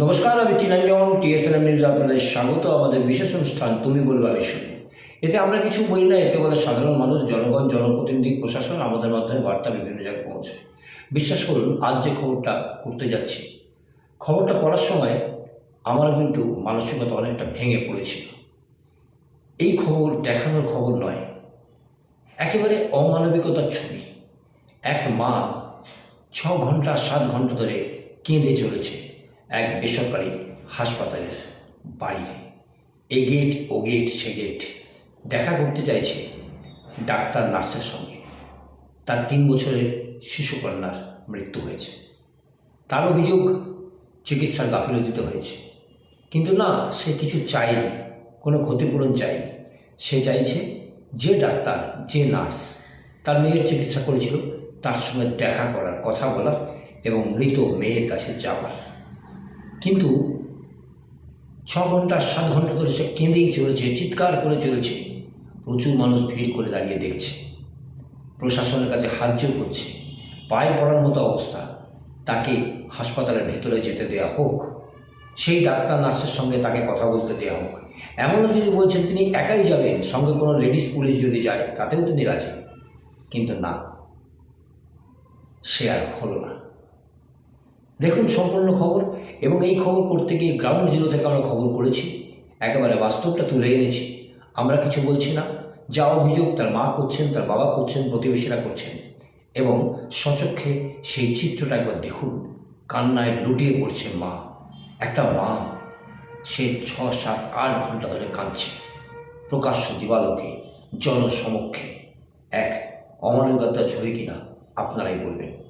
নমস্কার, আমি টিনাঞ্জন TSNM news আপনাদের স্বাগত। আমাদের বিশেষ অনুষ্ঠান তুমি বলবে, আমি শুনি। এতে আমরা কিছু বলি না, এতে বলে সাধারণ মানুষ, জনগণ, জনপ্রতিনিধি, প্রশাসন, আমাদের মাধ্যমে বার্তা বিভিন্ন জায়গায় পৌঁছে। বিশ্বাস করুন, আজ যে খবরটা করতে যাচ্ছি, খবরটা করার সময় আমার কিন্তু মানসিকতা অনেকটা ভেঙে পড়েছিল। এই খবর দেখানোর খবর নয়, একেবারে অমানবিকতার ছবি। এক মা ছ ঘণ্টা, সাত ঘণ্টা ধরে কেঁদে চলেছে। এক বেসরকারি হাসপাতালের বাইরে। এ গেট ও গেট সে গেট দেখা করতে চাইছে ডাক্তার, নার্সের সঙ্গে। তার তিন বছরের শিশুকন্যার মৃত্যু হয়েছে। তার অভিযোগ চিকিৎসার গাফিলতিতে হয়েছে। কিন্তু না, সে কিছু চায়নি, কোনো ক্ষতিপূরণ চায়নি। সে চাইছে যে ডাক্তার, যে নার্স, তার মেয়ের চিকিৎসা করেছিল, তার সঙ্গে দেখা করার, কথা বলার এবং মৃত মেয়ের কাছে যাওয়ার। কিন্তু ছ ঘণ্টা, সাত ঘণ্টা ধরে সে কেঁদেই চলেছে, চিৎকার করে চলেছে। প্রচুর মানুষ ভিড় করে দাঁড়িয়ে দেখছে। প্রশাসনের কাছে হাত জোর করছে। পায়ে পড়ার মতো অবস্থা। তাকে হাসপাতালের ভেতরে যেতে দেওয়া হোক, সেই ডাক্তার, নার্সের সঙ্গে তাকে কথা বলতে দেওয়া হোক। এমনও যদি বলছেন তিনি একাই যাবেন, সঙ্গে কোনো লেডিস পুলিশ যদি যায়, তাতেও তিনি রাজি। কিন্তু না, সে আর হলো না। দেখুন সম্পূর্ণ খবর এবং এই খবর করতে গিয়ে গ্রাউন্ড জিরো থেকে আমরা খবর করেছি। একেবারে বাস্তবটা তুলে এনেছি। আমরা কিছু বলছি না। যা অভিযোগ তার মা করছেন, তার বাবা করছেন, প্রতিবেশীরা করছেন। এবং সচক্ষে সেই চিত্রটা একবার দেখুন। কান্নায় লুটিয়ে পড়ছে মা। একটা মা। সে ছ, সাত, আট ঘণ্টা ধরে কাঁদছে। প্রকাশ্য দিবালোকে, জনসমক্ষে। এক অমানবিকতার ছবি কিনা? আপনারাই বলবেন।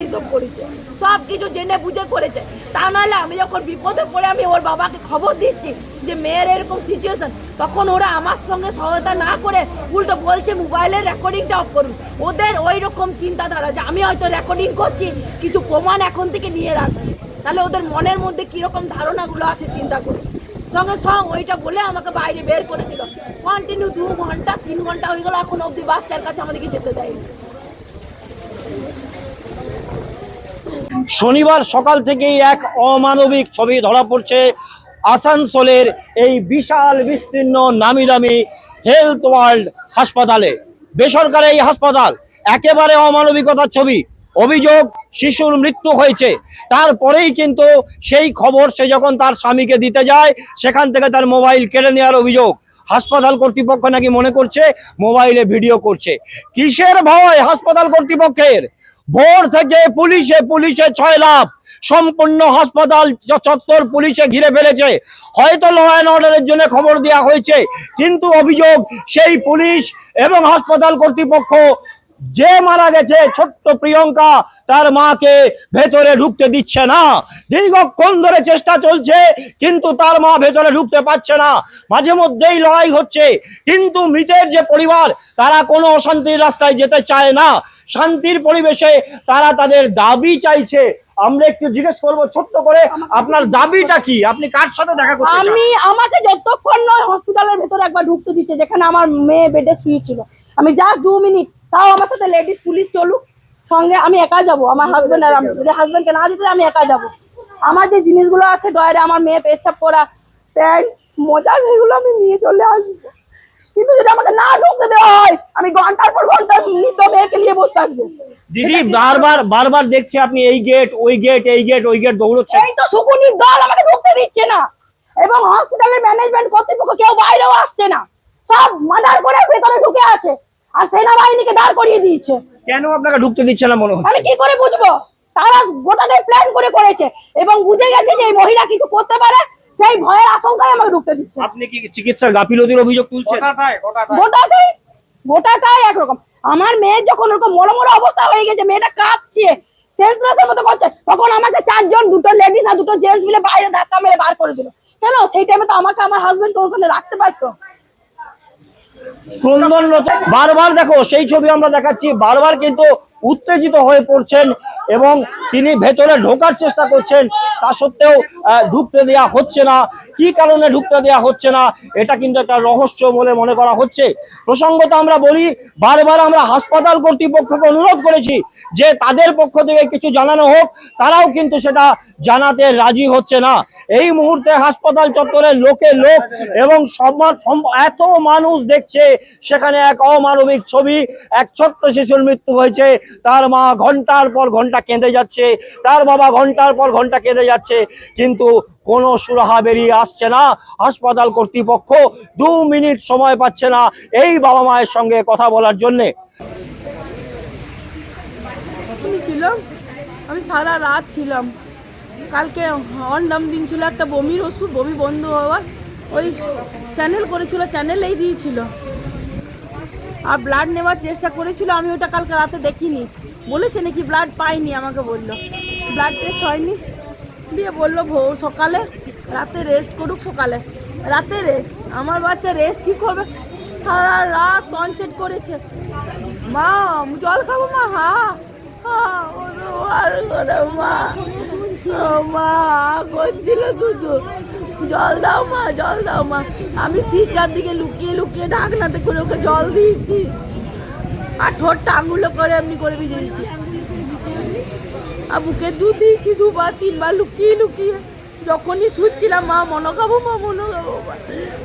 এইসব করেছে। সব কিছু জেনে বুঝে করেছে। তা নাহলে আমি যখন বিপদে পড়ে আমি ওর বাবাকে খবর দিচ্ছি যে মেয়ের এরকম সিচুয়েশন তখন ওরা আমার সঙ্গে সহায়তা না করে উল্টো বলছে, মোবাইলের রেকর্ডিংটা অফ করুন। ওদের ওই রকম চিন্তাধারা যে আমি হয়তো রেকর্ডিং করছি, কিছু প্রমাণ এখন থেকে নিয়ে রাখছি। তাহলে ওদের মনের মধ্যে কীরকম ধারণাগুলো আছে, চিন্তা করুন। সঙ্গে সঙ্গ ওইটা বলে আমাকে বাইরে বের করে দিল। কন্টিনিউ দু ঘণ্টা, তিন ঘণ্টা হয়ে গেল, এখন অবধি বাচ্চার কাছে আমাদেরকে যেতে দেয়নি। শনিবার সকাল থেকেই এক অমানবিক ছবি ধরা পড়ছে আসানসোলের এই বিশাল, বিস্তীর্ণ নামি দামি হেলথ ওয়ার্ল্ড হাসপাতালে। বেসরকারি এই হাসপাতাল একেবারে অমানবিকতার ছবি। অভিযোগ, শিশুর মৃত্যু হয়েছে। তারপরেই কিন্তু সেই খবর সে যখন তার স্বামীকে দিতে যায়, সেখান থেকে তার মোবাইল কেড়ে নেওয়ার অভিযোগ। হাসপাতাল কর্তৃপক্ষ নাকি মনে করছে, মোবাইলে ভিডিও করছে। কিসের ভয় হাসপাতাল কর্তৃপক্ষের? ভোর থেকে পুলিশে পুলিশে ছয় লাভ সম্পূর্ণ হাসপাতাল চত্বর পুলিশে ঘিরে ফেলেছে। হয়তো ল অ্যান্ড অর্ডারের জন্য খবর দেওয়া হয়েছে, কিন্তু অভিযোগ সেই পুলিশ এবং হাসপাতাল কর্তৃপক্ষ যে মারা গেছে, ছোট্ট প্রিয়ঙ্কা, তার মাকে ভেতরে ঢুকতে দিচ্ছে না। দীর্ঘক্ষণ ধরে চেষ্টা চলছে, কিন্তু তার মা ভেতরে ঢুকতে পারছে না। মাঝে মধ্যেই লড়াই হচ্ছে, কিন্তু মৃতের যে পরিবার, তারা কোনো অশান্তির রাস্তায় যেতে চায় না। শান্তির পরিবেশে তারা তাদের দাবি চাইছে। আমরা একটু জিজ্ঞেস করব, ছোট্ট করে, আপনার দাবিটা কি? আপনি কার সাথে দেখা করতে আমি, আমাকে যতক্ষণ নয় হসপিটালের ভেতরে একবার ঢুকতে দিচ্ছে, যেখানে আমার মেয়ে বেডে শুয়েছিল। আমি যা দু মিনিট তাও আমার সাথে লেডিস পুলিশ চলুক সঙ্গে আমি একা যাব আমার হাজবেন্ড আর আমি। যদি হাজবেন্ডকে না দিতে আমি একা যাব। আমার যে জিনিসগুলো আছে ডয়ারে আমার মেয়ে পেচ্ছাপ করা প্যান্ট মোজা সেগুলো আমি নিয়ে চলে আসব। কিন্তু যদি আমাকে না ঢুকতে দেওয়া হয় আমি ঘণ্টার পর ঘণ্টা মৃত মেয়েকে নিয়ে বসে থাকব। দিদি বারবার বারবার দেখছি আপনি এই গেট ওই গেট এই গেট ওই গেট এই তো শকুনির দল আমাকে ঢুকতে দিচ্ছে না। এবং হসপিটালের ম্যানেজমেন্ট কর্তৃপক্ষ কেউ বাইরেও আসছে না। সব মার্ডার করে ভেতরে ঢুকে আছে। আর সেনাবাহিনীকে দাঁড় করিয়ে দিয়েছে। কেন আপনাকে ঢুকতে দিচ্ছে না মনে হচ্ছে? আমি কি করে বুঝব? তারা গোটাটাই প্ল্যান করে করেছে এবং বুঝে গেছে যে এই মহিলা কিছু করতে পারে সেই ভয়ের আশঙ্কায় আমাকে ঢুকতে দিচ্ছে। আপনি কি চিকিৎসার গাফিলতির অভিযোগ তুলছেন? গোটাটাই গোটাটাই। একরকম। আমার মেয়ের যখন ওরকম মলমল অবস্থা হয়ে গেছে মেয়েটা কাঁদছে সেন্সলেসের মতো করছে তখন আমাকে চারজন দুটো লেডিস আর দুটো জেন্টস মিলে বাইরে ধাক্কা মেরে বার করে দিল। কেন? সেই টাইমে তো আমাকে আমার হাজবেন্ড ওখানে রাখতে পারতো। ক্রন্দনরত বারবার দেখো, সেই ছবি আমরা দেখাচ্ছি, বারবার কিন্তু উত্তেজিত হয়ে পড়ছেন এবং তিনি ভেতরে ঢোকার চেষ্টা করছেন, তা সত্ত্বেও ঢুকতে দেওয়া হচ্ছে না। কি কারণে ঢুকতে দেওয়া হচ্ছে না, এটা কিন্তু একটা রহস্য বলে মনে করা হচ্ছে। প্রসঙ্গত আমরা বলি, বারবার আমরা হাসপাতাল কর্তৃপক্ষকে অনুরোধ করেছি যে তাদের পক্ষ থেকে কিছু জানানো হোক, তারাও কিন্তু সেটা জানাতে রাজি হচ্ছে না। এই মুহূর্তে হাসপাতাল চত্বরে লোকে লোক এবং এত মানুষ দেখছে, সেখানে এক অমানবিক ছবি, এক ছোট্ট শিশুর মৃত্যু হয়েছে। তার মা ঘণ্টার পর ঘণ্টা কেঁদে যাচ্ছে, তার বাবা ঘণ্টার পর ঘণ্টা কেঁদে যাচ্ছে, কিন্তু কোনো সুরাহা বেরিয়ে আসছে না। হাসপাতাল কর্তৃপক্ষ দু মিনিট সময় পাচ্ছে না এই বাবা মায়ের সঙ্গে কথা বলার জন্যে। আমি সারা রাত ছিলাম। কালকে অন্ডাম দিন ছিল একটা বমির ওষুধ, বমি বন্ধ হওয়ার। ওই চ্যানেল করেছিল চ্যানেলেই দিয়েছিল। আর ব্লাড নেওয়ার চেষ্টা করেছিল, আমি ওটা কালকে রাতে দেখিনি। বলেছে নাকি ব্লাড পাইনি, আমাকে বলল। ব্লাড টেস্ট হয়নি। দিয়ে বলল ভোর সকালে রাতে রেস্ট করুক সকালে। রাতে রেস্ট আমার বাচ্চা রেস্ট ঠিক হবে। সারা রাত কনসেন্ট করেছে। মা, জল খাব মা, হা মা মা করছিল শুধু জল দাও মা জল দাও মা আমি সিস্টার দিকে লুকিয়ে লুকিয়ে ঢাকনাতে করে ওকে জল দিয়েছি। আর ঠোঁটটা আঙুলো করে এমনি করে ভিজেছি আর বুকে দুধ দিয়েছি দুবার, তিনবার, লুকিয়ে লুকিয়ে। যখনই শুচ্ছিলাম, মা মনে খাব মা মনে খাব মা।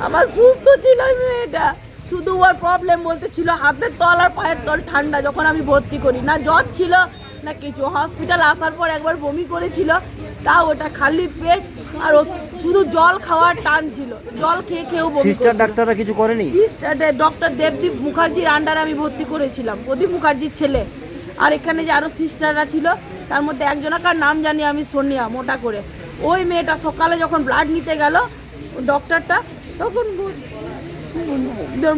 আমার সুস্থ ছিল মেয়েটা। শুধু ওর প্রবলেম বলতে ছিল হাতের তল আর পায়ের তল ঠান্ডা যখন আমি ভর্তি করি। না জ্বর ছিল না কিছু। হসপিটাল আসার পর একবার বমি করেছিল তা ওটা খালি পেট আর শুধু জল খাওয়ার টান ছিল। জল খেয়ে খেয়েও সিস্টার। ডাক্তাররা কিছু করেনি? সিস্টার ডক্টর দেবদীপ মুখার্জির আন্ডারে আমি ভর্তি করেছিলাম প্রদীপ মুখার্জির ছেলে। আর এখানে যে আরও সিস্টাররা ছিল তার মধ্যে একজনকার নাম জানি আমি সোনিয়া মোটা করে। ওই মেয়েটা সকালে যখন ব্লাড নিতে গেল ডক্টরটা তখন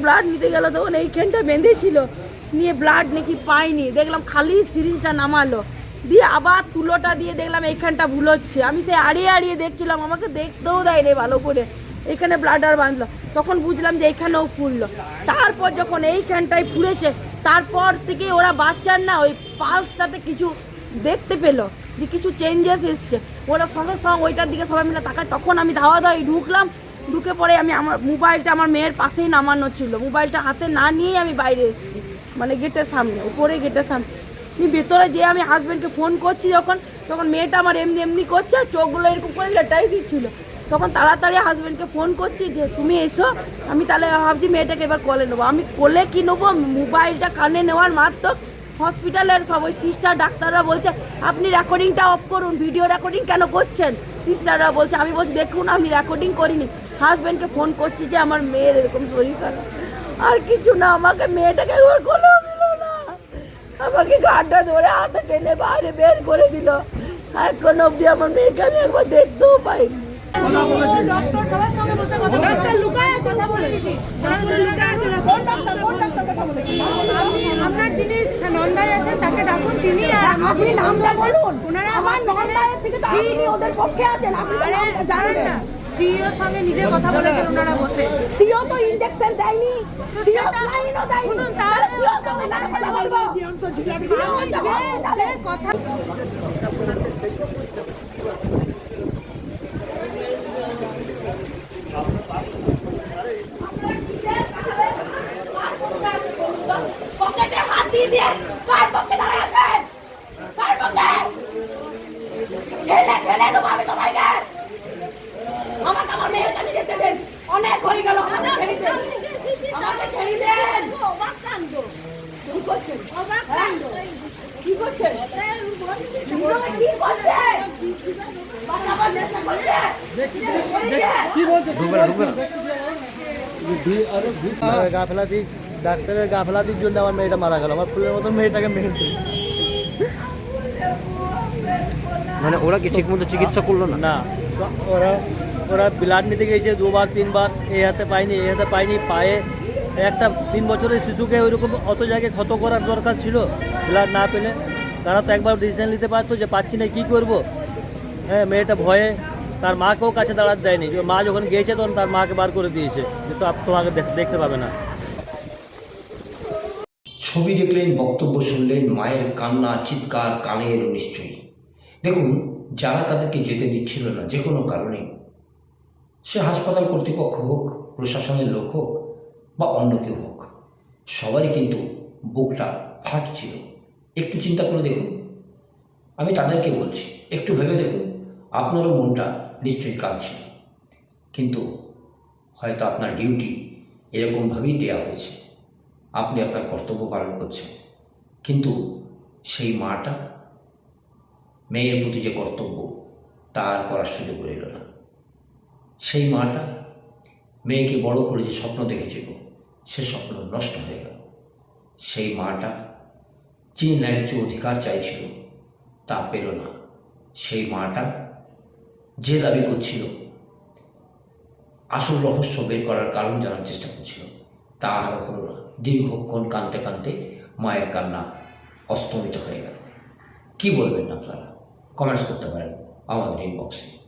ব্লাড নিতে গেল, তখন এইখানটা বেঁধেছিল। নিয়ে ব্লাড নাকি পাইনি। দেখলাম খালি সিরিজটা নামালো। দিয়ে আবার তুলোটা দিয়ে দেখলাম এইখানটা ভুল হচ্ছে। আমি সে আড়িয়ে আড়িয়ে দেখছিলাম, আমাকে দেখতেও দেয় রে ভালো করে। এখানে ব্লাডার বাঁধলো। তখন বুঝলাম যে এইখানেও ফুললো। তারপর যখন এইখানটায় ফুলেছে, তারপর থেকে ওরা বাচ্চার না ওই পালসটাতে কিছু দেখতে পেল যে কিছু চেঞ্জেস এসছে। ওরা সঙ্গে সঙ্গে ওইটার দিকে সবাই মিলে তাকায়। তখন আমি ধাওয়া ধাওয়াই ঢুকলাম। ঢুকে পড়ে আমি আমার মোবাইলটা আমার মেয়ের পাশেই নামানো ছিল। মোবাইলটা হাতে না নিয়েই আমি বাইরে এসেছি। মানে গেটের সামনে, উপরে গেটের সামনে। আমি ভেতরে যেয়ে আমি হাজব্যান্ডকে ফোন করছি যখন তখন মেয়েটা আমার এমনি এমনি করছে চোখগুলো এরকম করে লেটাই দিচ্ছিল। তখন তাড়াতাড়ি হাজব্যান্ডকে ফোন করছি যে, তুমি এসো, আমি তাহলে ভাবছি মেয়েটাকে এবার কলে নেব। আমি কোলে কি নেব? মোবাইলটা কানে নেওয়ার মাত্র হসপিটালের সব ওই সিস্টার ডাক্তাররা বলছে, আপনি রেকর্ডিংটা অফ করুন ভিডিও রেকর্ডিং কেন করছেন? সিস্টাররা বলছে, আমি বলছি, দেখুন, আমি রেকর্ডিং করিনি। হাজব্যান্ডকে ফোন করছি যে আমার মেয়ের এরকম শরীর খারাপ। আর কিছু না আমাকে মেয়েটাকে একবার কোলেও নিল না। আমাকে গানটা ধরে হাতে টেনে বাইরে বের করে দিল। এখন অবধি আমার মেয়েকে আমি একবার দেখতেও পাইনি। কোন কোন আপনার যিনি নন্দাই আছেন তাকে ডাকুন। তিনি আপনি নামটা বলুন। ওনারা আমার নন্দায়ের থেকে আপনি ওদের পক্ষে আছেন। আপনি জানেন। না সিইও সঙ্গে নিজে কথা বলেছেন ওনারা বসে। সিও তো ইনজেকশন দেয়নি। সিও লাইনও দেয়নি। তাহলে সিও সঙ্গে কেন কথা বলব যে কথা পকেটে হাত দিয়ে দিয়ে কার পক্ষে দাঁড়ায় আছেন কার পক্ষে ঠেলে ঠেলে দেবো আমি সবাইকে আমাকে আমার মেয়ের কাছে যেতে দেন। অনেক হয়ে গেল আমাকে ছেড়ে দেন। আমাকে ছেড়ে দেন। কি করছেন? হ্যাঁ? কি করছেন? কি করছেন? গাফলাতি ডাক্তারের গাফলাতির জন্য আমার মেয়েটা মারা গেল। আমার ফুলের মতো মেয়েটাকে মেরে মানে ওরা কি ঠিকমতো চিকিৎসা করল না? না। ওরা ওরা ব্লাড নিতে গিয়েছে, দুবার, তিনবার এই হাতে পায়নি এই হাতে পায়নি, পায়ে একটা তিন বছরের শিশুকে ওইরকম অত জায়গায় ক্ষত করার দরকার ছিল ব্লাড না পেলে। তারা তো একবার ডিসিশন নিতে পারতো যে পাচ্ছি না, কী করব? হ্যাঁ মেয়েটা ভয়ে তার মাকেও কাছে দাঁড়াতে দেয়নি। যে মা যখন গিয়েছে তখন তার মাকে বার করে দিয়েছে, যে তো তোমাকে দেখতে পাবে না। ছবি দেখলেন, বক্তব্য শুনলেন, মায়ের কান্না, চিৎকার কানে এলো নিশ্চয়ই। দেখুন, যারা তাদেরকে যেতে দিচ্ছিল না, যে কোনো কারণে সে হাসপাতাল কর্তৃপক্ষ হোক, প্রশাসনের লোক হোক, বা অন্য কেউ হোক, সবারই কিন্তু বুকটা ফাটছিল একটু চিন্তা করে দেখুন। আমি তাদেরকে বলছি, একটু ভেবে দেখুন, আপনারও মনটা নিশ্চয়ই কাঁদছিল কিন্তু হয়তো আপনার ডিউটি এরকমভাবেই দেওয়া হয়েছে। আপনি আপনার কর্তব্য পালন করছেন। কিন্তু সেই মাটা, মেয়ের প্রতি যে কর্তব্য তা আর করার সুযোগ রইল না। সেই মাটা মেয়েকে বড় করে যে স্বপ্ন দেখেছিল সে স্বপ্ন নষ্ট হয়ে গেল। সেই মাটা যে ন্যায্য অধিকার চাইছিল, তা পেল না। সেই মাটা যে দাবি করছিল, আসল রহস্য বের করার কারণ জানার চেষ্টা করছিল, তা আর হলো না। দীর্ঘক্ষণ কাঁদতে কাঁদতে মায়ের কান্না অস্তমিত হয়ে গেল। কি বলবেন আপনারা? কমেন্টস করতে পারেন আমাদের ইনবক্সে